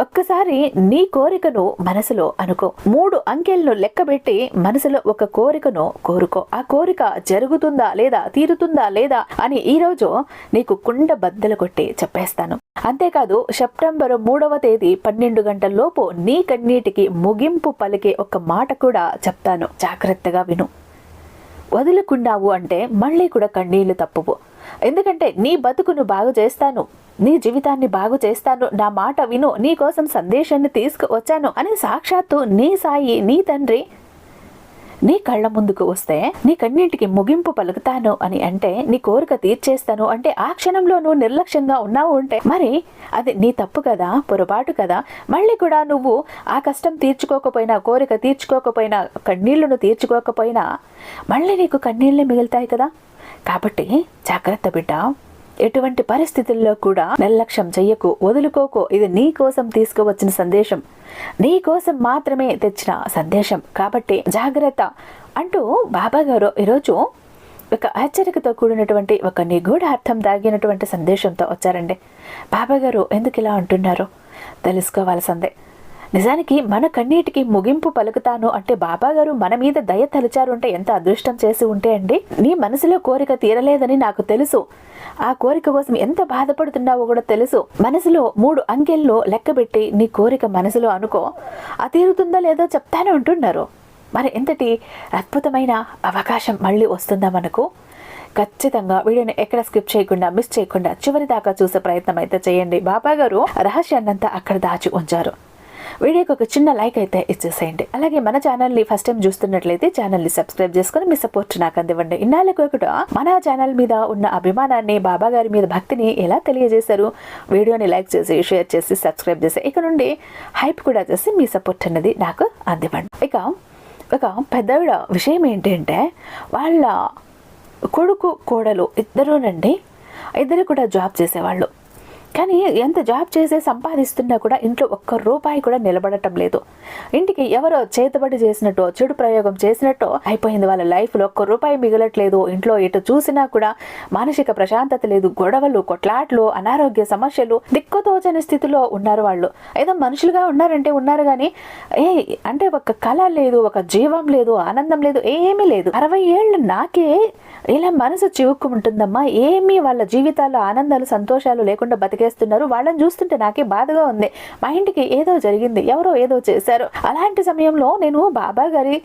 ఒక్కసారి నీ కోరికను మనసులో అనుకో. మూడు అంకెలను లెక్కబెట్టి మనసులో ఒక కోరికను కోరుకో. ఆ కోరిక జరుగుతుందా లేదా తీరుతుందా లేదా అని ఈ రోజు నీకు కుండ బద్దలు కొట్టి చెప్పేస్తాను. అంతేకాదు సెప్టెంబర్ మూడవ తేదీ పన్నెండు గంటల్లోపు నీ కన్నీటికి ముగింపు పలికే ఒక మాట కూడా చెప్తాను. జాగ్రత్తగా విను. వదులుకున్నావు అంటే మళ్ళీ కూడా కన్నీళ్ళు తప్పువు. ఎందుకంటే నీ బతుకును బాగు చేస్తాను నీ జీవితాన్ని బాగు చేస్తాను నా మాట విను నీ కోసం సందేశాన్ని తీసుకువచ్చాను అని సాక్షాత్తు నీ సాయి నీ తండ్రి నీ కళ్ళ ముందుకు వస్తే నీ కన్నింటికి ముగింపు పలుకుతాను అని అంటే నీ కోరిక తీర్చేస్తాను అంటే ఆ క్షణంలో నువ్వు నిర్లక్ష్యంగా ఉన్నావు ఉంటే మరి అది నీ తప్పు కదా పొరపాటు కదా. మళ్ళీ కూడా నువ్వు ఆ కష్టం తీర్చుకోకపోయినా కోరిక తీర్చుకోకపోయినా కన్నీళ్ళను తీర్చుకోకపోయినా మళ్ళీ నీకు కన్నీళ్ళే మిగులుతాయి కదా. కాబట్టి జాగ్రత్త బిడ్డ. ఎటువంటి పరిస్థితుల్లో కూడా నిర్లక్ష్యం చెయ్యకు వదులుకోకు. ఇది నీ కోసం తీసుకువచ్చిన సందేశం. నీ కోసం మాత్రమే తెచ్చిన సందేశం. కాబట్టి జాగ్రత్త అంటూ బాబా గారు ఈరోజు ఒక హెచ్చరికతో కూడినటువంటి ఒక నిగూఢ అర్థం దాగినటువంటి సందేశంతో వచ్చారండి. బాబా గారు ఎందుకు ఇలా అంటున్నారు తెలుసుకోవాల్సిందే. నిజానికి మన కన్నీటికి ముగింపు పలుకుతాను అంటే బాబాగారు మన మీద దయ తలిచారు అంటే ఎంత అదృష్టం చేసి ఉంటే అండి? నీ మనసులో కోరిక తీరలేదని నాకు తెలుసు. ఆ కోరిక కోసం ఎంత బాధపడుతున్నావో కూడా తెలుసు. మనసులో మూడు అంకెల్లో లెక్కబెట్టి నీ కోరిక మనసులో అనుకో. ఆ తీరుతుందా లేదో చెప్తానే ఉంటున్నారు మరి ఎంతటి అద్భుతమైన అవకాశం మళ్ళీ వస్తుందా మనకు? ఖచ్చితంగా వీడియోని ఎక్కడ స్కిప్ చేయకుండా మిస్ చేయకుండా చివరి దాకా చూసే ప్రయత్నం అయితే చేయండి. బాబా గారు రహస్యాన్నంతా అక్కడ దాచి ఉంచారు. వీడియోకి ఒక చిన్న లైక్ అయితే ఇచ్చేసేయండి. అలాగే మన ఛానల్ని ఫస్ట్ టైం చూస్తున్నట్లయితే ఛానల్ని సబ్స్క్రైబ్ చేసుకుని మీ సపోర్ట్ నాకు అందివ్వండి. ఇన్నాళ్ళకు ఒకటి మన ఛానల్ మీద ఉన్న అభిమానాన్ని బాబా గారి మీద భక్తిని ఎలా తెలియజేశారు? వీడియోని లైక్ చేసి షేర్ చేసి సబ్స్క్రైబ్ చేసి ఇక నుండి హైప్ కూడా చేసి మీ సపోర్ట్ అనేది నాకు అందివ్వండి. ఇక ఒక పెద్దవిడ విషయం ఏంటంటే వాళ్ళ కొడుకు కోడలు ఇద్దరునండి ఇద్దరు కూడా జాబ్ చేసేవాళ్ళు. కానీ ఎంత జాబ్ చేసే సంపాదిస్తున్నా కూడా ఇంట్లో ఒక్క రూపాయి కూడా నిలబడటం లేదు. ఇంటికి ఎవరో చేతబడి చేసినట్టు చెడు ప్రయోగం చేసినట్టు అయిపోయింది వాళ్ళ లైఫ్లో. ఒక్క రూపాయి మిగలట్లేదు. ఇంట్లో ఎటు చూసినా కూడా మానసిక ప్రశాంతత లేదు. గొడవలు కొట్లాట్లు అనారోగ్య సమస్యలు దిక్కుతోచని స్థితిలో ఉన్నారు వాళ్ళు. ఏదో మనుషులుగా ఉన్నారంటే ఉన్నారు కానీ ఏ అంటే ఒక కళ లేదు ఒక జీవం లేదు ఆనందం లేదు ఏమీ లేదు. అరవై ఏళ్ళు నాకే ఇలా మనసు చివుక్కుంటుందమ్మా ఏమీ వాళ్ళ జీవితాల్లో ఆనందాలు సంతోషాలు లేకుండా చేస్తున్నారు. వాళ్ళని చూస్తుంటే నాకే బాధగా ఉంది. మా ఇంటికి ఏదో జరిగింది. ఎవరో ఏదో చేశారు. అలాంటి సమయంలో నేను బాబా గారి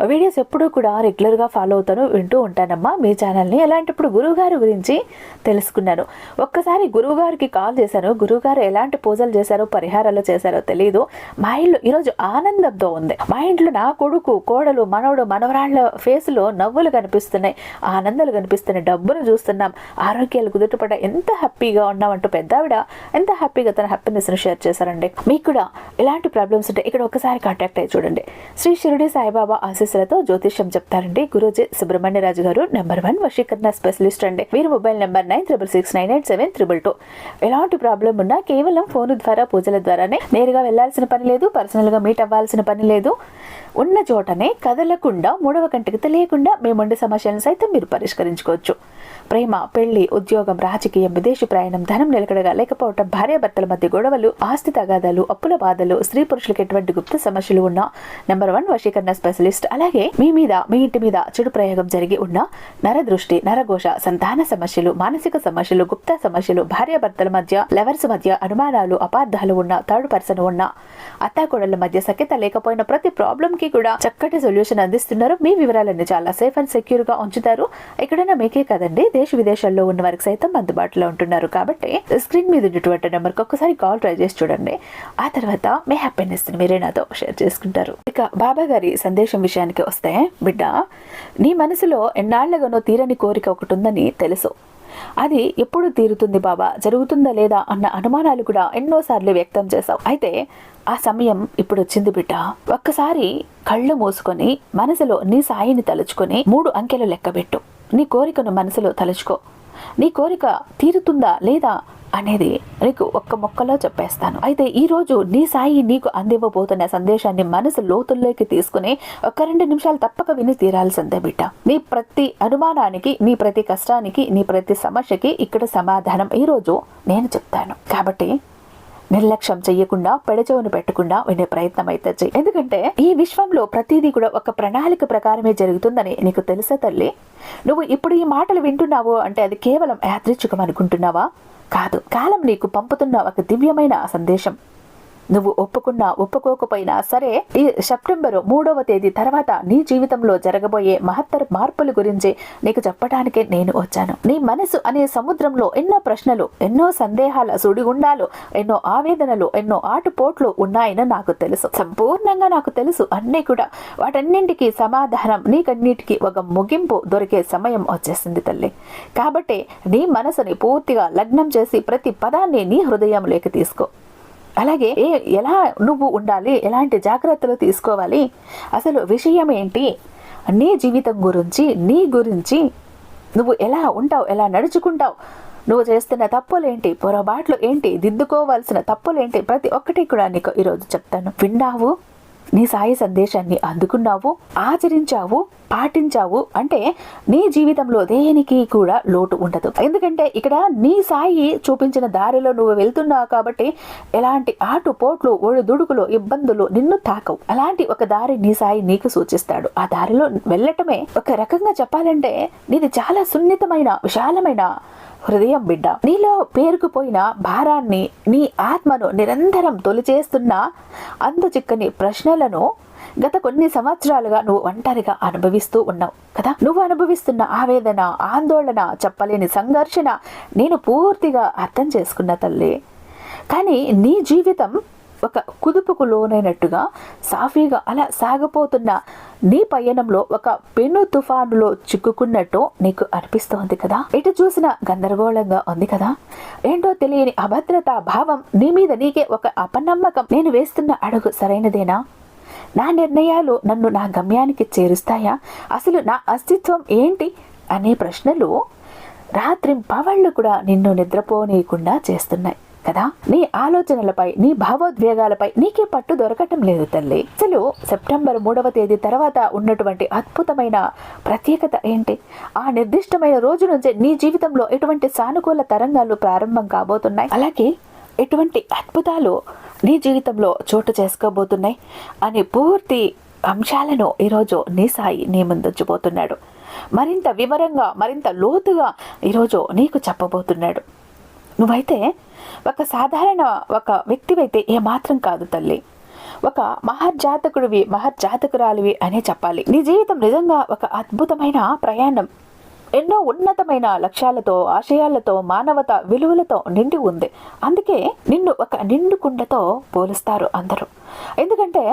వీడియోస్ ఎప్పుడూ కూడా రెగ్యులర్గా ఫాలో అవుతాను వింటూ ఉంటానమ్మా. మీ ఛానల్ని అలాంటప్పుడు గురువుగారు గురించి తెలుసుకున్నాను. ఒక్కసారి గురువుగారికి కాల్ చేశాను. గురువుగారు ఎలాంటి పూజలు చేశారో పరిహారాలు చేశారో తెలియదు మా ఇల్లు ఈరోజు ఆనందంతో ఉంది. మా ఇంట్లో నా కొడుకు కోడలు మనవడు మనవరాళ్ళ ఫేస్లో నవ్వులు కనిపిస్తున్నాయి. ఆనందాలు కనిపిస్తున్నాయి. డబ్బును చూస్తున్నాం. ఆరోగ్యాలు కుదుటపడ ఎంత హ్యాపీగా ఉన్నామంటూ పెద్దావిడ ఎంత హ్యాపీగా తన హ్యాపీనెస్ను షేర్ చేశారండి. మీకు కూడా ఎలాంటి ప్రాబ్లమ్స్ ఉంటే ఇక్కడ ఒకసారి కాంటాక్ట్ అయ్యి చూడండి. శ్రీ షిరిడి సాయిబాబా ఆశీస్సులతో జ్యోతిష్యం చెప్తారండి. గురూజీ సుబ్రహ్మణ్యరాజు గారు నెంబర్ వన్ వశీకరణ స్పెషలిస్ట్ అండి. వీరి mobile number nine triple six nine eight seven triple two. ఎలాంటి ప్రాబ్లం ఉన్నా కేవలం ఫోన్ ద్వారా పూజల ద్వారానే నేరుగా వెళ్ళాల్సిన పని లేదు పర్సనల్గా మీట్ అవ్వాల్సిన పని లేదు. ఉన్న చోటనే కదలకుండా మూడవ గంటకు తెలియకుండా మేముండే సమస్యలను సైతం మీరు పరిష్కరించుకోవచ్చు. ప్రేమ పెళ్ళి ఉద్యోగం రాజకీయం విదేశీ ప్రయాణం ధనం నిలకడగా లేకపోవటం భార్యాభర్తల మధ్య గొడవలు ఆస్తి తగాదాలు అప్పుల బాధలు స్త్రీ పురుషులకు ఎటువంటి గుప్త సమస్యలు ఉన్నా నెంబర్ వన్ వశీకరణ స్పెషలిస్ట్ అలాగే మీ మీద మీ ఇంటి మీద చెడు ప్రయోగం జరిగి ఉన్న నరదృష్టి నరఘోష సంతాన సమస్యలు మానసిక సమస్యలు గుప్త సమస్యలు భార్యాభర్తల మధ్య లెవర్స్ మధ్య అనుమానాలు అపార్థాలు ఉన్న థర్డ్ పర్సన్ ఉన్న అత్తాకోడళ్ళ మధ్య సఖ్యత లేకపోయిన ప్రతి ప్రాబ్లం కి కూడా చక్కటి సొల్యూషన్ అందిస్తున్నారు. మీ వివరాలన్నీ చాలా సేఫ్ అండ్ సెక్యూర్గా ఉంచుతారు. ఎక్కడైనా మీకే కదండి దేశ విదేశాల్లో ఉన్న వారికి సైతం అందుబాటులో ఉంటున్నారు. కాబట్టి స్క్రీన్ మీద ఉన్నటువంటి నెంబర్కి ఒక్కసారి కాల్ ట్రై చేసి చూడండి. ఆ తర్వాత మీ హ్యాపీనెస్ మీరే నాతో షేర్ చేసుకుంటారు. ఇక బాబా గారి సందేశం విషయానికి వస్తే బిడ్డ నీ మనసులో ఎన్నాళ్ళగానో తీరని కోరిక ఒకటి ఉందని తెలుసు. అది ఎప్పుడు తీరుతుంది బాబా? జరుగుతుందా లేదా అన్న అనుమానాలు కూడా ఎన్నోసార్లు వ్యక్తం చేశావు. అయితే ఆ సమయం ఇప్పుడు వచ్చింది బిడ్డ. ఒక్కసారి కళ్ళు మూసుకొని మనసులో నీ సాయిని తలుచుకొని మూడు అంకెలు లెక్కబెట్టు. నీ కోరికను మనసులో తలుచుకో. నీ కోరిక తీరుతుందా లేదా అనేది నీకు ఒక్క మొక్కలో చెప్పేస్తాను. అయితే ఈ రోజు నీ సాయి నీకు అందివ్వబోతున్న సందేశాన్ని మనసు లోతుల్లోకి తీసుకుని ఒక రెండు నిమిషాలు తప్పక విని తీరాల్సిందే బిడ్డ. నీ ప్రతి అనుమానానికి నీ ప్రతి కష్టానికి నీ ప్రతి సమస్యకి ఇక్కడ సమాధానం ఈ రోజు నేను చెప్తాను. కాబట్టి నిర్లక్ష్యం చేయకుండా పెడచెవును పెట్టకుండా వినే ప్రయత్నం అయితే చెయ్యి ఎందుకంటే ఈ విశ్వంలో ప్రతిదీ కూడా ఒక ప్రణాళిక ప్రకారమే జరుగుతుందని నీకు తెలుసా తల్లి? నువ్వు ఇప్పుడు ఈ మాటలు వింటున్నావు అంటే అది కేవలం యాదృచ్ఛికం అనుకుంటున్నావా? కాదు. కాలం నీకు పంపుతున్న ఒక దివ్యమైన సందేశం. నువ్వు ఒప్పుకున్నా ఒప్పుకోకపోయినా సరే ఈ సెప్టెంబర్ మూడవ తేదీ తర్వాత నీ జీవితంలో జరగబోయే మహత్తర మార్పుల గురించి నీకు చెప్పడానికే నేను వచ్చాను. నీ మనసు అనే సముద్రంలో ఎన్నో ప్రశ్నలు ఎన్నో సందేహాల సుడిగుండాలు ఎన్నో ఆవేదనలు ఎన్నో ఆటుపోట్లు ఉన్నాయని నాకు తెలుసు. సంపూర్ణంగా నాకు తెలుసు అన్నీ కూడా. వాటన్నింటికి సమాధానం నీకన్నిటికీ ఒక ముగింపు దొరికే సమయం వచ్చేసింది తల్లి. కాబట్టి నీ మనసుని పూర్తిగా లగ్నం చేసి ప్రతి పదాన్ని నీ హృదయంలోకి తీసుకో. అలాగే ఏ ఎలా నువ్వు ఉండాలి? ఎలాంటి జాగ్రత్తలు తీసుకోవాలి? అసలు విషయం ఏంటి నీ జీవితం గురించి నీ గురించి నువ్వు ఎలా ఉంటావు? ఎలా నడుచుకుంటావు? నువ్వు చేస్తున్న తప్పులేంటి? పొరపాట్లు ఏంటి? దిద్దుకోవాల్సిన తప్పులేంటి? ప్రతి ఒక్కటి కూడా నీకు ఈరోజు చెప్తాను. విన్నావు? నీ సాయి సందేశాన్ని అందుకున్నావు ఆచరించావు పాటించావు అంటే నీ జీవితంలో దేనికి కూడా లోటు ఉండదు. ఎందుకంటే ఇక్కడ నీ సాయి చూపించిన దారిలో నువ్వు వెళ్తున్నావు కాబట్టి ఎలాంటి ఆటు పోట్లు ఒడిదుడుకులు ఇబ్బందులు నిన్ను తాకవు. అలాంటి ఒక దారి నీ సాయి నీకు సూచిస్తాడు. ఆ దారిలో వెళ్ళటమే ఒక రకంగా చెప్పాలంటే నీది చాలా సున్నితమైన విశాలమైన హృదయం బిడ్డ. నీలో పేరుకుపోయిన భారాన్ని నీ ఆత్మను నిరంతరం తొలిచేస్తున్న అందు చిక్కని ప్రశ్నలను గత కొన్ని సంవత్సరాలుగా నువ్వు ఒంటరిగా అనుభవిస్తూ ఉన్నావు కదా? నువ్వు అనుభవిస్తున్న ఆవేదన ఆందోళన చెప్పలేని సంఘర్షణ నేను పూర్తిగా అర్థం చేసుకున్న తల్లి. కానీ నీ జీవితం ఒక కుదుపుకు లోనైనట్టుగా సాఫీగా అలా సాగిపోతున్న నీ పయనంలో ఒక పెను తుఫానులో చిక్కుకున్నట్టు నీకు అనిపిస్తోంది కదా? ఎటు చూసిన గందరగోళంగా ఉంది కదా? ఏంటో తెలియని అభద్రతా భావం నీ మీద నీకే ఒక అపనమ్మకం. నేను వేస్తున్న అడుగు సరైనదేనా? నా నిర్ణయాలు నన్ను నా గమ్యానికి చేరుస్తాయా? అసలు నా అస్తిత్వం ఏంటి అనే ప్రశ్నలు రాత్రి పవళ్ళు కూడా నిన్ను నిద్రపోనీయకుండా చేస్తున్నాయి. కదా? నీ ఆలోచనలపై నీ భావోద్వేగాలపై నీకే పట్టు దొరకటం లేదు తల్లి. అసలు సెప్టెంబర్ మూడవ తేదీ తర్వాత ఉన్నటువంటి అద్భుతమైన ప్రత్యేకత ఏంటి? ఆ నిర్దిష్టమైన రోజు నుంచే నీ జీవితంలో ఎటువంటి సానుకూల తరంగాలు ప్రారంభం కాబోతున్నాయి? అలాగే ఎటువంటి అద్భుతాలు నీ జీవితంలో చోటు చేసుకోబోతున్నాయి? అనే పూర్తి అంశాలను ఈరోజు నీ సాయి నీ ముందుంచబోతున్నాడు మరింత వివరంగా మరింత లోతుగా ఈరోజు నీకు చెప్పబోతున్నాడు. నువ్వైతే ఒక సాధారణ ఒక వ్యక్తివైతే ఏమాత్రం కాదు తల్లి. ఒక మహర్జాతకుడివి మహర్జాతకురాలివి అనే చెప్పాలి. నీ జీవితం నిజంగా ఒక అద్భుతమైన ప్రయాణం. ఎన్నో ఉన్నతమైన లక్ష్యాలతో ఆశయాలతో మానవత విలువలతో నిండి ఉంది. అందుకే నిన్ను ఒక నిండు కుండతో పోలుస్తారు అందరూ. ఎందుకంటే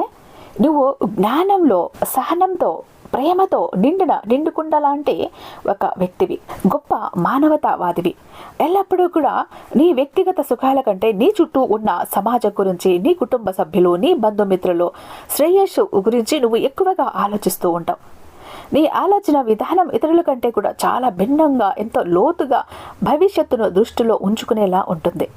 నువ్వు జ్ఞానంలో సహనంతో ప్రేమతో నిండిన నిండుకుండ లాంటి ఒక వ్యక్తివి. గొప్ప మానవతావాదివి. ఎల్లప్పుడూ కూడా నీ వ్యక్తిగత సుఖాల కంటే నీ చుట్టూ ఉన్న సమాజం గురించి నీ కుటుంబ సభ్యులు నీ బంధుమిత్రులు శ్రేయస్సు గురించి నువ్వు ఎక్కువగా ఆలోచిస్తూ ఉంటావు. నీ ఆలోచన విధానం ఇతరుల కంటే కూడా చాలా భిన్నంగా ఎంతో లోతుగా భవిష్యత్తును దృష్టిలో ఉంచుకునేలా ఉంటుంది.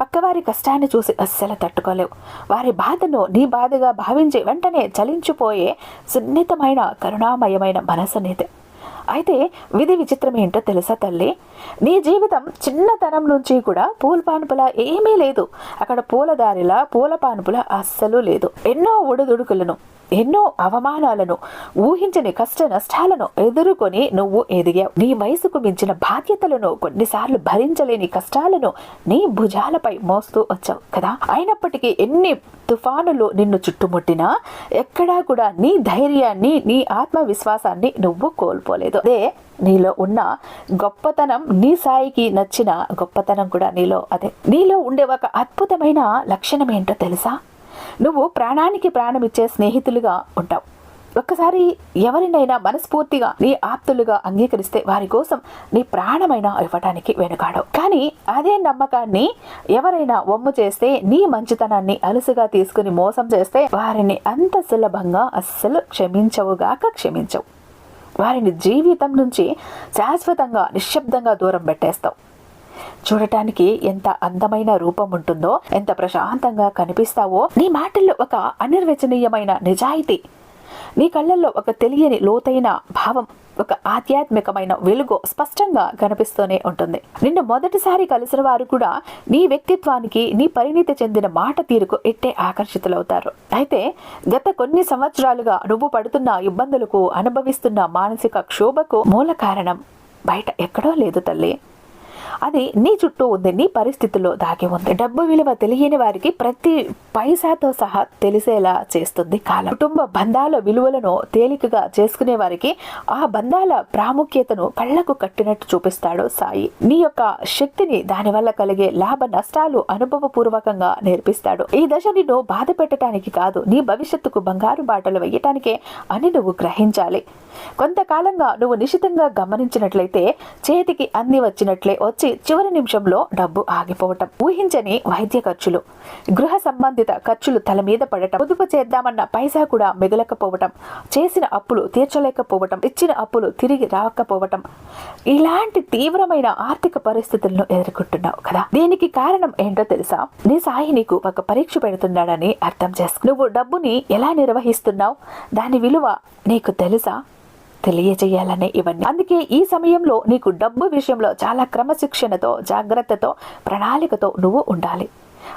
పక్కవారి కష్టాన్ని చూసి అస్సలు తట్టుకోలేవు. వారి బాధను నీ బాధగా భావించి వెంటనే చలించిపోయే సున్నితమైన కరుణామయమైన మనసు నీదే. అయితే విధి విచిత్రం ఏంటో తెలుసా తల్లి? నీ జీవితం చిన్నతనం నుంచి కూడా పూల పానుపుల ఏమీ లేదు. అక్కడ పూలదారిలా పూల పానుపుల అస్సలు లేదు. ఎన్నో ఒడిదుడుకులను ఎన్నో అవమానాలను ఊహించని కష్ట నష్టాలను ఎదుర్కొని నువ్వు ఎదిగావు. నీ వయసుకు మించిన బాధ్యతలను కొన్నిసార్లు భరించలేని కష్టాలను నీ భుజాలపై మోస్తూ వచ్చావు కదా? అయినప్పటికీ ఎన్ని తుఫానులు నిన్ను చుట్టుముట్టినా ఎక్కడా కూడా నీ ధైర్యాన్ని నీ ఆత్మవిశ్వాసాన్ని నువ్వు కోల్పోలేదు. అదే నీలో ఉన్న గొప్పతనం నీ సాయికి నచ్చిన గొప్పతనం కూడా నీలో. అదే నీలో ఉండే ఒక అద్భుతమైన లక్షణం ఏంటో తెలుసా? నువ్వు ప్రాణానికి ప్రాణం ఇచ్చే స్నేహితులుగా ఉంటావు. ఒక్కసారి ఎవరినైనా మనస్ఫూర్తిగా నీ ఆప్తులుగా అంగీకరిస్తే వారి కోసం నీ ప్రాణమైన ఇవ్వటానికి వెనుకాడవు. కానీ అదే నమ్మకాన్ని ఎవరైనా ఒమ్ము చేస్తే నీ మంచితనాన్ని అలుసుగా తీసుకుని మోసం చేస్తే వారిని అంత సులభంగా అస్సలు క్షమించవుగాక క్షమించవు. వారిని జీవితం నుంచి శాశ్వతంగా నిశ్శబ్దంగా దూరం పెట్టేస్తావు చూడటానికి ఎంత అందమైన రూపం ఉంటుందో ఎంత ప్రశాంతంగా కనిపిస్తావో నీ మాటల్లో ఒక అనిర్వచనీయమైన నిజాయితీ నీ కళ్ళల్లో ఒక తెలియని లోతైన భావం. ఒక ఆధ్యాత్మికమైన వెలుగు స్పష్టంగా కనిపిస్తూనే ఉంటుంది. నిన్ను మొదటిసారి కలిసిన వారు కూడా నీ వ్యక్తిత్వానికి నీ పరిణితి చెందిన మాట తీరుకు ఎట్టే ఆకర్షితులవుతారు. అయితే గత కొన్ని సంవత్సరాలుగా నువ్వు పడుతున్న ఇబ్బందులకు అనుభవిస్తున్న మానసిక క్షోభకు మూల కారణం బయట ఎక్కడో లేదు తల్లి. అది నీ చుట్టూ ఉంది నీ పరిస్థితుల్లో దాగి ఉంది. డబ్బు విలువ తెలియని వారికి ప్రతి పైసాతో సహా తెలిసేలా చేస్తుంది కాలం. కుటుంబ బంధాల విలువలను తేలికగా చేసుకునే వారికి ఆ బంధాల ప్రాముఖ్యతను కళ్ళకు కట్టినట్టు చూపిస్తాడు సాయి. నీ యొక్క శక్తిని దానివల్ల కలిగే లాభ నష్టాలు అనుభవపూర్వకంగా నేర్పిస్తాడు. ఈ దశ నిన్ను బాధ పెట్టడానికి కాదు నీ భవిష్యత్తుకు బంగారు బాటలు వేయటానికే అని నువ్వు గ్రహించాలి. కొంతకాలంగా నువ్వు నిశితంగా గమనించినట్లయితే చేతికి అంది వచ్చినట్లే వచ్చి చివరి నిమిషంలో డబ్బు ఆగిపోవటం ఊహించని వైద్య ఖర్చులు. గృహ సంబంధిత ఖర్చులు తల మీద పడటం పొదుపు చేద్దామన్న పైసా కూడా మిగలకపోవటం చేసిన అప్పులు తీర్చలేకపోవటం ఇచ్చిన అప్పులు తిరిగి రాకపోవటం. ఇలాంటి తీవ్రమైన ఆర్థిక పరిస్థితులను ఎదుర్కొంటున్నావు కదా. దీనికి కారణం ఏంటో తెలుసా? నీ సాయి నీకు ఒక పరీక్ష పెడుతున్నాడని అర్థం చేసుకు. నువ్వు డబ్బుని ఎలా నిర్వహిస్తున్నావు? దాని విలువ నీకు తెలుసా? తెలియజేయాలనే ఇవన్నీ. అందుకే ఈ సమయంలో నీకు డబ్బు విషయంలో చాలా క్రమశిక్షణతో జాగ్రత్తతో ప్రణాళికతో నువ్వు ఉండాలి.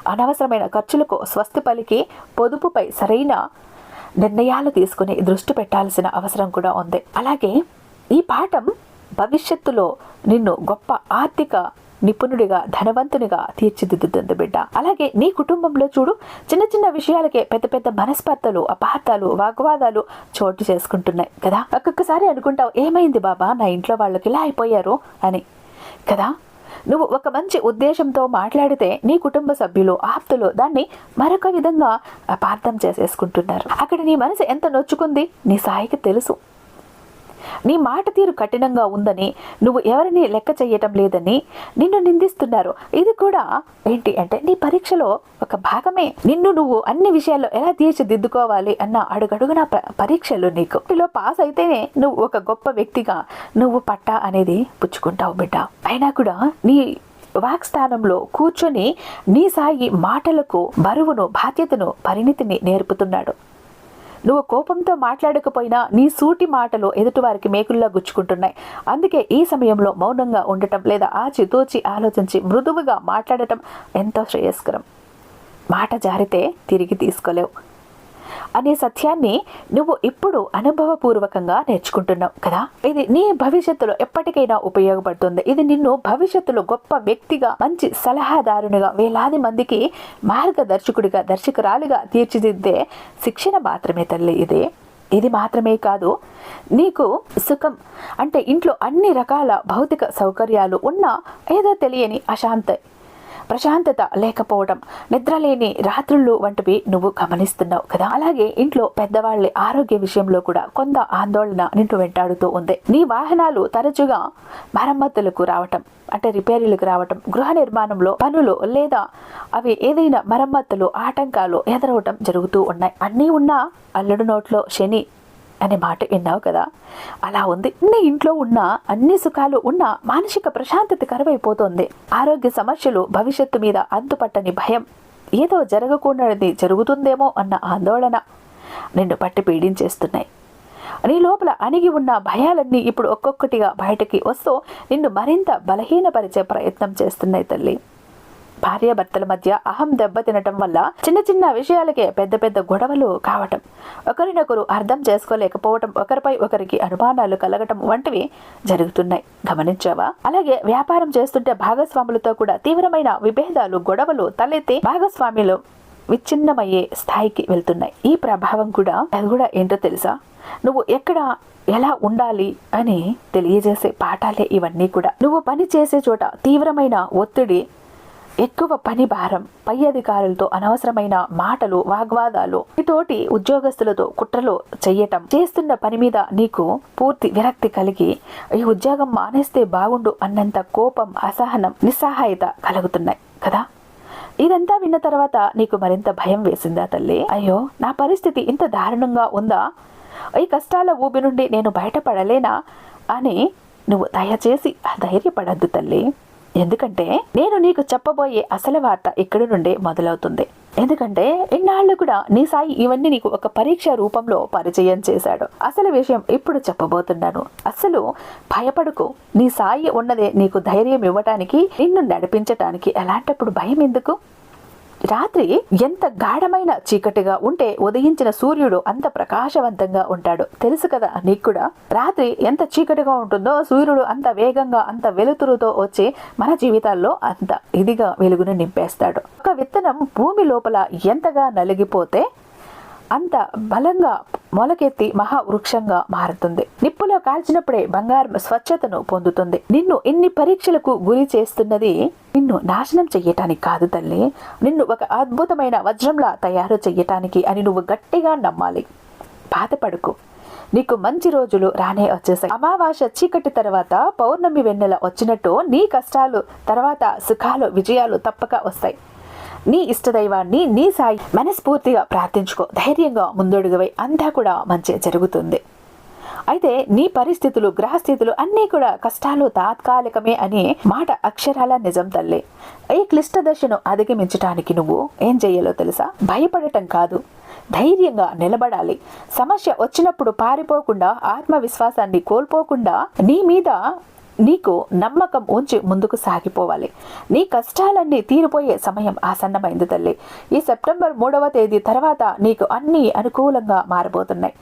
అనవసరమైన ఖర్చులకు స్వస్తి పలికి పొదుపుపై సరైన నిర్ణయాలు తీసుకుని దృష్టి పెట్టాల్సిన అవసరం కూడా ఉంది. అలాగే ఈ పాఠం భవిష్యత్తులో నిన్ను గొప్ప ఆర్థిక నిపుణుడిగా ధనవంతునిగా తీర్చిదిద్దుతుంది బిడ్డ. అలాగే నీ కుటుంబంలో చూడు చిన్న చిన్న విషయాలకే పెద్ద పెద్ద మనస్పర్ధలు అపార్థాలు వాగ్వాదాలు చోటు చేసుకుంటున్నాయి కదా? ఒక్కొక్కసారి అనుకుంటావు ఏమైంది బాబా? నా ఇంట్లో వాళ్ళకి ఇలా అయిపోయారు అని. కదా? నువ్వు ఒక మంచి ఉద్దేశంతో మాట్లాడితే నీ కుటుంబ సభ్యులు ఆప్తులు దాన్ని మరొక విధంగా అపార్థం చేసేసుకుంటున్నారు. అక్కడ నీ మనసు ఎంత నొచ్చుకుంది? నీ సాయికి తెలుసు. నీ మాట తీరు కఠినంగా ఉందని నువ్వు ఎవరిని లెక్క చేయటం లేదని నిన్ను నిందిస్తున్నారు. ఇది కూడా ఏంటి అంటే నీ పరీక్షలో ఒక భాగమే. నిన్ను నువ్వు అన్ని విషయాల్లో ఎలా తీర్చిదిద్దుకోవాలి అన్న అడుగడుగున పరీక్షలు నీకు. వీటిలో పాస్ అయితేనే నువ్వు ఒక గొప్ప వ్యక్తిగా నువ్వు పట్టా అనేది పుచ్చుకుంటావు బిడ్డ. అయినా కూడా నీ వాక్ స్థానంలో కూర్చొని నీ సాయి మాటలకు బరువును బాధ్యతను పరిణితిని నేర్పుతున్నాడు. నువ్వు కోపంతో మాట్లాడకపోయినా నీ సూటి మాటలు ఎదుటివారికి మేకుల్లా గుచ్చుకుంటున్నాయి. అందుకే ఈ సమయంలో మౌనంగా ఉండటం లేదా ఆచితూచి ఆలోచించి మృదువుగా మాట్లాడటం ఎంతో శ్రేయస్కరం. మాట జారితే తిరిగి తీసుకోలేవు. అనే సత్యాన్ని నువ్వు ఇప్పుడు అనుభవపూర్వకంగా నేర్చుకుంటున్నావు కదా? ఇది నీ భవిష్యత్తులో ఎప్పటికైనా ఉపయోగపడుతుంది. ఇది నిన్ను భవిష్యత్తులో గొప్ప వ్యక్తిగా మంచి సలహాదారునిగా వేలాది మందికి మార్గదర్శకుడిగా దర్శకురాలిగా తీర్చిదిద్దే శిక్షణ మాత్రమే తల్లి ఇది. ఇది మాత్రమే కాదు నీకు సుఖం అంటే ఇంట్లో అన్ని రకాల భౌతిక సౌకర్యాలు ఉన్నా ఏదో తెలియని అశాంతి ప్రశాంతత లేకపోవడం నిద్రలేని రాత్రులు వంటివి నువ్వు గమనిస్తున్నావు కదా? అలాగే ఇంట్లో పెద్దవాళ్ళ ఆరోగ్య విషయంలో కూడా కొంత ఆందోళన నిన్ను వెంటాడుతూ ఉంది. నీ వాహనాలు తరచుగా మరమ్మతులకు రావటం అంటే రిపేరీలకు రావటం గృహ నిర్మాణంలో పనులు లేదా అవి ఏదైనా మరమ్మతులు ఆటంకాలు ఎదురవటం జరుగుతూ ఉన్నాయి. అన్నీ ఉన్నా అల్లుడు నోట్లో శని అనే మాట విన్నావు కదా? అలా ఉంది. నీ ఇంట్లో ఉన్న అన్ని సుఖాలు ఉన్న మానసిక ప్రశాంతత కరువైపోతుంది. ఆరోగ్య సమస్యలు భవిష్యత్తు మీద అంతుపట్టని భయం. ఏదో జరగకూడనిది జరుగుతుందేమో అన్న ఆందోళన నిన్ను పట్టి పీడించేస్తున్నాయి. నీ లోపల అణిగి ఉన్న భయాలన్నీ ఇప్పుడు ఒక్కొక్కటిగా బయటకి వస్తూ నిన్ను మరింత బలహీనపరిచే ప్రయత్నం చేస్తున్నాయి తల్లి. భార్యాభర్తల మధ్య అహం దెబ్బతినటం వల్ల చిన్న చిన్న విషయాలకే పెద్ద పెద్ద గొడవలు కావటం. ఒకరినొకరు అర్థం చేసుకోలేకపోవటం ఒకరిపై ఒకరికి అనుమానాలు కలగటం వంటివి జరుగుతున్నాయి. గమనించావా? అలాగే వ్యాపారం చేస్తుంటే భాగస్వాములతో కూడా తీవ్రమైన విభేదాలు గొడవలు తలెత్తి భాగస్వామ్యులు విచ్ఛిన్నమయ్యే స్థాయికి వెళ్తున్నాయి. ఈ ప్రభావం కూడా అది కూడా ఏంటో తెలుసా? నువ్వు ఎక్కడ ఎలా ఉండాలి అని తెలియజేసే పాఠాలే ఇవన్నీ కూడా. నువ్వు పని చేసే చోట తీవ్రమైన ఒత్తిడి ఎక్కువ పని భారం పై అధికారులతో అనవసరమైన మాటలు వాగ్వాదాలు తోటి ఉద్యోగస్తులతో కుట్రలు చెయ్యటం. చేస్తున్న పని మీద నీకు పూర్తి విరక్తి కలిగి ఈ ఉద్యోగం మానేస్తే బాగుండు అన్నంత కోపం అసహనం నిస్సహాయత కలుగుతున్నాయి కదా? ఇదంతా విన్న తర్వాత నీకు మరింత భయం వేసిందా తల్లి? అయ్యో నా పరిస్థితి ఇంత దారుణంగా ఉందా? ఈ కష్టాల ఊబి నుండి నేను బయటపడలేనా? అని నువ్వు దయచేసి ధైర్యపడద్దు తల్లి. ఎందుకంటే నేను నీకు చెప్పబోయే అసలు వార్త ఇక్కడి నుండే మొదలవుతుంది. ఎందుకంటే ఇన్నాళ్ళు కూడా నీ సాయి ఇవన్నీ నీకు ఒక పరీక్ష రూపంలో పరిచయం చేశాడు. అసలు విషయం ఇప్పుడు చెప్పబోతున్నాను. అసలు భయపడుకు. నీ సాయి ఉన్నదే నీకు ధైర్యం ఇవ్వటానికి నిన్ను నడిపించటానికి ఎలాంటప్పుడు భయం ఎందుకు? రాత్రి ఎంత గాఢమైన చీకటిగా ఉంటే ఉదయించిన సూర్యుడు అంత ప్రకాశవంతంగా ఉంటాడు. తెలుసు కదా నీకు కూడా? రాత్రి ఎంత చీకటిగా ఉంటుందో సూర్యుడు అంత వేగంగా అంత వెలుతురుతో వచ్చి మన జీవితాల్లో అంత ఇదిగా వెలుగును నింపేస్తాడు. ఒక విత్తనం భూమి లోపల ఎంతగా నలిగిపోతే అంత బలంగా మొలకెత్తి మహావృక్షంగా మారుతుంది. నిప్పులో కాల్చినప్పుడే బంగారం స్వచ్ఛతను పొందుతుంది. నిన్ను ఇన్ని పరీక్షలకు గురి చేస్తున్నది నిన్ను నాశనం చెయ్యటానికి కాదు తల్లి. నిన్ను ఒక అద్భుతమైన వజ్రంలా తయారు చెయ్యటానికి అని నువ్వు గట్టిగా నమ్మాలి. బాధపడుకు. నీకు మంచి రోజులు రానే వచ్చేసాయి. అమావాస్య చీకటి తర్వాత పౌర్ణమి వెన్నెల వచ్చినట్టు నీ కష్టాలు తర్వాత సుఖాలు విజయాలు తప్పక వస్తాయి. నీ ఇష్టదైవాన్ని నీ సాయి మనస్ఫూర్తిగా ప్రార్థించుకో. ధైర్యంగా ముందడుగువై అంతా కూడా మంచి జరుగుతుంది. అయితే నీ పరిస్థితులు గ్రహస్థితులు అన్నీ కూడా కష్టాలు తాత్కాలికమే అనే మాట అక్షరాల నిజం తల్లి. ఈ క్లిష్ట దశను అధిగమించటానికి నువ్వు ఏం చెయ్యాలో తెలుసా? భయపడటం కాదు. ధైర్యంగా నిలబడాలి. సమస్య వచ్చినప్పుడు పారిపోకుండా ఆత్మవిశ్వాసాన్ని కోల్పోకుండా నీ మీద నీకు నమ్మకం ఉంచి ముందుకు సాగిపోవాలి. నీ కష్టాలన్నీ తీరిపోయే సమయం ఆసన్నమైంది తల్లి. ఈ సెప్టెంబర్ మూడవ తేదీ తర్వాత నీకు అన్నీ అనుకూలంగా మారబోతున్నాయి.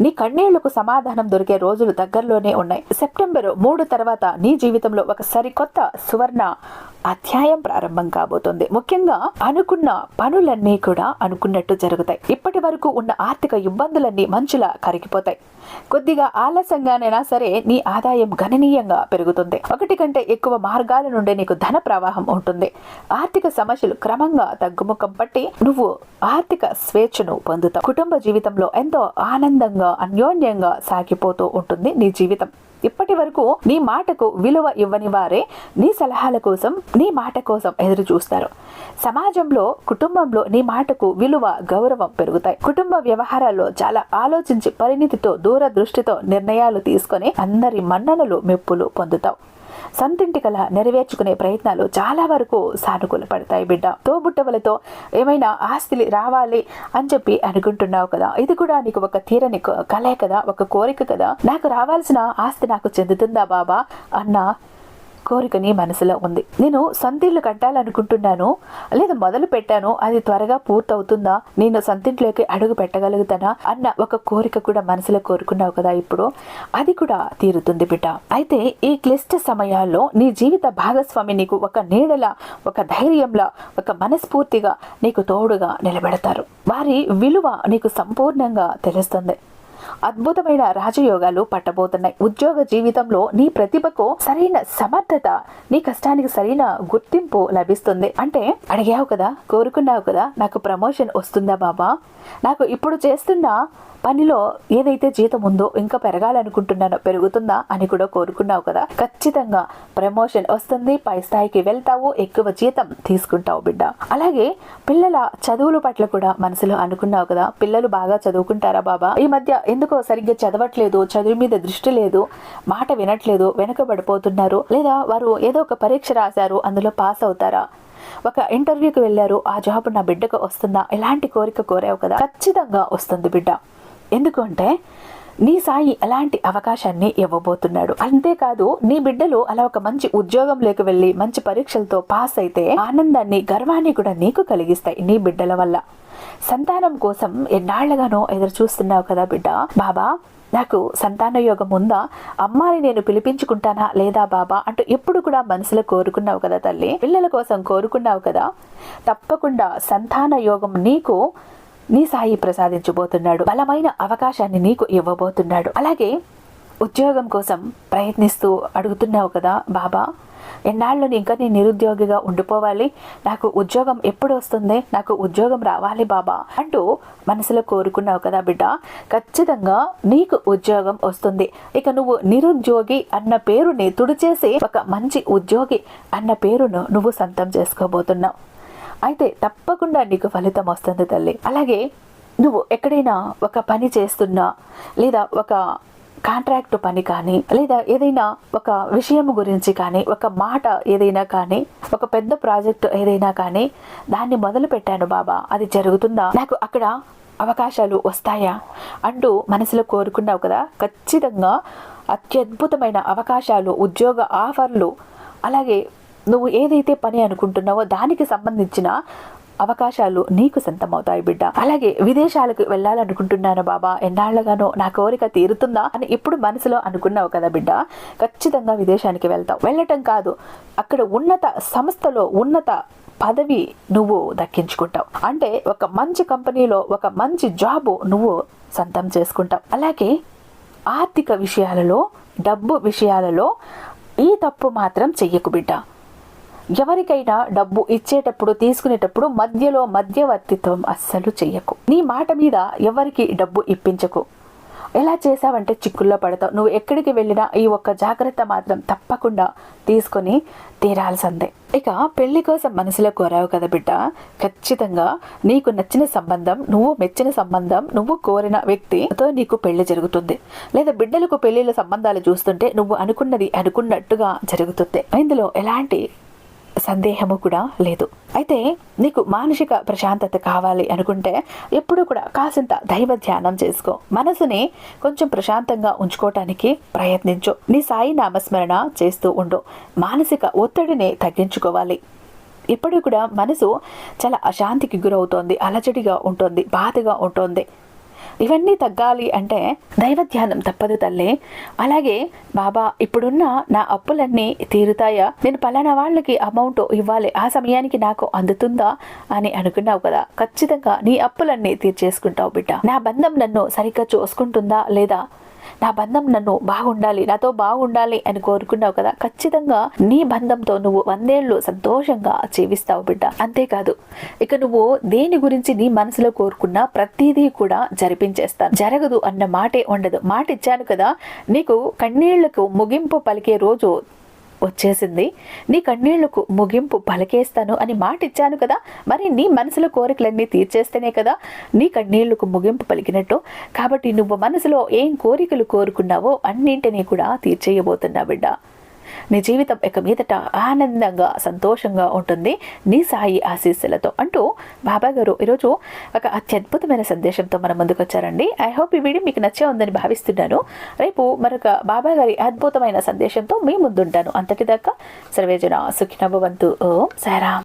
నీ కన్నీళ్ళకు సమాధానం దొరికే రోజులు దగ్గరలోనే ఉన్నాయి. సెప్టెంబర్ మూడు తర్వాత నీ జీవితంలో ఒక సరికొత్త సువర్ణ అధ్యాయం ప్రారంభం కాబోతుంది. ముఖ్యంగా అనుకున్న పనులన్నీ కూడా అనుకున్నట్టు జరుగుతాయి. ఇప్పటి వరకు ఉన్న ఆర్థిక ఇబ్బందులన్నీ మంచులా కరిగిపోతాయి. కొద్దిగా ఆలస్యంగానైనా సరే నీ ఆదాయం గణనీయంగా పెరుగుతుంది. ఒకటి కంటే ఎక్కువ మార్గాల నుండి నీకు ధన ప్రవాహం ఉంటుంది. ఆర్థిక సమస్యలు క్రమంగా తగ్గుముఖం పట్టి నువ్వు ఆర్థిక స్వేచ్ఛను పొందుతావు. కుటుంబ జీవితంలో ఎంతో ఆనందంగా అన్యోన్యంగా సాగిపోతూ ఉంటుంది నీ జీవితం. ఇప్పటి వరకు నీ మాటకు విలువ ఇవ్వని వారే నీ సలహాల కోసం నీ మాట కోసం ఎదురు చూస్తారు. సమాజంలో కుటుంబంలో నీ మాటకు విలువ గౌరవం పెరుగుతాయి. కుటుంబ వ్యవహారాల్లో చాలా ఆలోచించి పరిణితితో దూరదృష్టితో నిర్ణయాలు తీసుకొని అందరి మన్ననలు మెప్పులు పొందుతావు. సంతింటి కల నెరవేర్చుకునే ప్రయత్నాలు చాలా వరకు సానుకూల పడతాయి బిడ్డ. తోబుట్టవలతో ఏమైనా ఆస్తిలి రావాలి అని చెప్పి అనుకుంటున్నావు కదా? ఇది కూడా నీకు ఒక తీరని కలే కదా? ఒక కోరిక కదా? నాకు రావాల్సిన ఆస్తి నాకు చెందుతుందా బాబా? అన్న కోరిక నీ మనసులో ఉంది. నేను సంతిళ్ళు కట్టాలనుకుంటున్నాను లేదా మొదలు పెట్టాను అది త్వరగా పూర్తవుతుందా? నేను సంతింట్లోకి అడుగు పెట్టగలుగుతానా? అన్న ఒక కోరిక కూడా మనసులో కోరుకున్నావు కదా ఇప్పుడు? అది కూడా తీరుతుంది బిడ్డ. అయితే ఈ క్లిష్ట సమయాల్లో నీ జీవిత భాగస్వామి నీకు ఒక నీడలా ఒక ధైర్యంలా ఒక మనస్ఫూర్తిగా నీకు తోడుగా నిలబెడతారు. వారి విలువ నీకు సంపూర్ణంగా తెలుస్తుంది. అద్భుతమైన రాజయోగాలు పట్టబోతున్నాయి. ఉద్యోగ జీవితంలో నీ ప్రతిభకు సరైన సమర్థత నీ కష్టానికి సరైన గుర్తింపు లభిస్తుంది. అంటే అడిగావు కదా కోరుకున్నావు కదా నాకు ప్రమోషన్ వస్తుందా బాబా? నాకు ఇప్పుడు చేస్తున్న పనిలో ఏదైతే జీతం ఉందో ఇంకా పెరగాలనుకుంటున్నానో పెరుగుతుందా అని కూడా కోరుకున్నావు కదా? ఖచ్చితంగా ప్రమోషన్ వస్తుంది పై స్థాయికి వెళ్తావు ఎక్కువ జీతం తీసుకుంటావు బిడ్డ. అలాగే పిల్లల చదువుల పట్ల కూడా మనసులో అనుకున్నావు కదా? పిల్లలు బాగా చదువుకుంటారా బాబా? ఈ మధ్య ఎందుకో సరిగ్గా చదవట్లేదు చదువు మీద దృష్టి లేదు మాట వినట్లేదు వెనుకబడిపోతున్నారు లేదా వారు ఏదో ఒక పరీక్ష రాశారు అందులో పాస్ అవుతారా? ఒక ఇంటర్వ్యూకి వెళ్ళారు ఆ జాబ్ నా బిడ్డకు వస్తుందా? ఎలాంటి కోరిక కోరావు కదా? ఖచ్చితంగా వస్తుంది బిడ్డ. ఎందుకంటే నీ సాయి ఎలాంటి అవకాశాన్ని ఇవ్వబోతున్నాడు. అంతేకాదు నీ బిడ్డలు అలా ఒక మంచి ఉద్యోగం లేక వెళ్ళి మంచి పరీక్షలతో పాస్ అయితే ఆనందాన్ని గర్వాన్ని కూడా నీకు కలిగిస్తాయి నీ బిడ్డల వల్ల. సంతానం కోసం ఎన్నాళ్ళుగానో ఎదురు చూస్తున్నావు కదా బిడ్డ. బాబా నాకు సంతాన యోగం ఉందా? అమ్మాని నేను పిలిపించుకుంటానా లేదా బాబా? అంటూ ఎప్పుడు కూడా మనసులో కోరుకున్నావు కదా తల్లి? పిల్లల కోసం కోరుకున్నావు కదా? తప్పకుండా సంతాన యోగం నీకు నీ సాయి ప్రసాదించబోతున్నాడు. బలమైన అవకాశాన్ని నీకు ఇవ్వబోతున్నాడు. అలాగే ఉద్యోగం కోసం ప్రయత్నిస్తూ అడుగుతున్నావు కదా బాబా. ఎన్నాళ్ళు ఇంకా నేను నిరుద్యోగిగా ఉండిపోవాలి. నాకు ఉద్యోగం ఎప్పుడు వస్తుంది? నాకు ఉద్యోగం రావాలి బాబా అంటూ మనసులో కోరుకున్నావు కదా బిడ్డ. ఖచ్చితంగా నీకు ఉద్యోగం వస్తుంది. ఇక నువ్వు నిరుద్యోగి అన్న పేరుని తుడిచేసి ఒక మంచి ఉద్యోగి అన్న పేరును నువ్వు సొంతం చేసుకోబోతున్నావు. అయితే తప్పకుండా నీకు ఫలితం వస్తుంది తల్లి. అలాగే నువ్వు ఎక్కడైనా ఒక పని చేస్తున్నా లేదా ఒక కాంట్రాక్ట్ పని కానీ లేదా ఏదైనా ఒక విషయం గురించి కానీ ఒక మాట ఏదైనా కానీ ఒక పెద్ద ప్రాజెక్ట్ ఏదైనా కానీ దాన్ని మొదలు పెట్టాను బాబా. అది జరుగుతుందా? నాకు అక్కడ అవకాశాలు వస్తాయా? అంటూ మనసులో కోరుకున్నావు కదా? ఖచ్చితంగా అత్యద్భుతమైన అవకాశాలు ఉద్యోగ ఆఫర్లు అలాగే నువ్వు ఏదైతే పని అనుకుంటున్నావో దానికి సంబంధించిన అవకాశాలు నీకు సొంతమవుతాయి బిడ్డ. అలాగే విదేశాలకు వెళ్ళాలనుకుంటున్నాను బాబా. ఎన్నాళ్ళగానో నా కోరిక తీరుతుందా అని ఇప్పుడు మనసులో అనుకున్నావు కదా బిడ్డ. ఖచ్చితంగా విదేశానికి వెళ్తావు. వెళ్ళటం కాదు అక్కడ ఉన్నత సంస్థలో ఉన్నత పదవి నువ్వు దక్కించుకుంటావు. అంటే ఒక మంచి కంపెనీలో ఒక మంచి జాబు నువ్వు సొంతం చేసుకుంటావు. అలాగే ఆర్థిక విషయాలలో డబ్బు విషయాలలో ఈ తప్పు మాత్రం చెయ్యకు బిడ్డ. ఎవరికైనా డబ్బు ఇచ్చేటప్పుడు తీసుకునేటప్పుడు మధ్యలో మధ్యవర్తిత్వం అస్సలు చెయ్యకు. నీ మాట మీద ఎవరికి డబ్బు ఇప్పించకు. ఎలా చేసావంటే చిక్కుల్లో పడతావు. నువ్వు ఎక్కడికి వెళ్ళినా ఈ ఒక్క జాగ్రత్త మాత్రం తప్పకుండా తీసుకొని తీరాల్సిందే. ఇక పెళ్ళి కోసం మనసులో కోరావు కదా బిడ్డ. ఖచ్చితంగా నీకు నచ్చిన సంబంధం నువ్వు మెచ్చిన సంబంధం నువ్వు కోరిన వ్యక్తితో నీకు పెళ్ళి జరుగుతుంది. లేదా బిడ్డలకు పెళ్ళిళ్ళ సంబంధాలు చూస్తుంటే నువ్వు అనుకున్నది అనుకున్నట్టుగా జరుగుతుంది. ఇందులో ఎలాంటి సందేహము కూడా లేదు. అయితే నీకు మానసిక ప్రశాంతత కావాలి అనుకుంటే ఎప్పుడు కూడా కాసింత దైవ ధ్యానం చేసుకో. మనసుని కొంచెం ప్రశాంతంగా ఉంచుకోవటానికి ప్రయత్నించు. నీ సాయి నామస్మరణ చేస్తూ ఉండు. మానసిక ఒత్తిడిని తగ్గించుకోవాలి. ఇప్పుడు కూడా మనసు చాలా అశాంతికి గురవుతోంది అలజడిగా ఉంటుంది బాధగా ఉంటుంది. ఇవన్నీ తగ్గాలి అంటే దైవ ధ్యానం తప్పదు తల్లి. అలాగే బాబా ఇప్పుడున్న నా అప్పులన్నీ తీరుతాయా? నేను పలానా వాళ్ళకి అమౌంట్ ఇవ్వాలి. ఆ సమయానికి నాకు అందుతుందా అని అనుకున్నావు కదా. ఖచ్చితంగా నీ అప్పులన్నీ తీర్చేసుకుంటావు బిడ్డ. నా బంధం నన్ను సరిగ్గా చూసుకుంటుందా లేదా? నా బంధం నన్ను బాగుండాలి నాతో బాగుండాలి అని కోరుకున్నావు కదా. ఖచ్చితంగా నీ బంధంతో నువ్వు వందేళ్ళు సంతోషంగా జీవిస్తావు బిడ్డ. అంతేకాదు ఇక నువ్వు దేని గురించి నీ మనసులో కోరుకున్నా ప్రతిదీ కూడా జరిపించేస్తాను. జరగదు అన్న మాటే ఉండదు. మాట ఇచ్చాను కదా నీకు కన్నీళ్ళకు ముగింపు పలికే రోజు వచ్చేసింది. నీ కన్నీళ్ళకు ముగింపు పలికేస్తాను అని మాట ఇచ్చాను కదా. మరి నీ మనసులో కోరికలన్నీ తీర్చేస్తేనే కదా నీ కన్నీళ్ళకు ముగింపు పలికినట్టు. కాబట్టి నువ్వు మనసులో ఏం కోరికలు కోరుకున్నావో అన్నింటినీ కూడా తీర్చేయబోతున్నా బిడ్డ. నీ జీవితం ఇక మీదట ఆనందంగా సంతోషంగా ఉంటుంది. నీ సాయి ఆశీస్సులతో అంటూ బాబా గారు ఈరోజు ఒక అత్యద్భుతమైన సందేశంతో మన ముందుకు వచ్చారండి. ఐ హోప్ ఈ వీడియో మీకు నచ్చే ఉందని భావిస్తున్నాను. రేపు మరొక బాబా గారి అద్భుతమైన సందేశంతో మీ ముందుంటాను. అంతటిదాకా సర్వేజన సుఖినభవంతు ఓం సారాం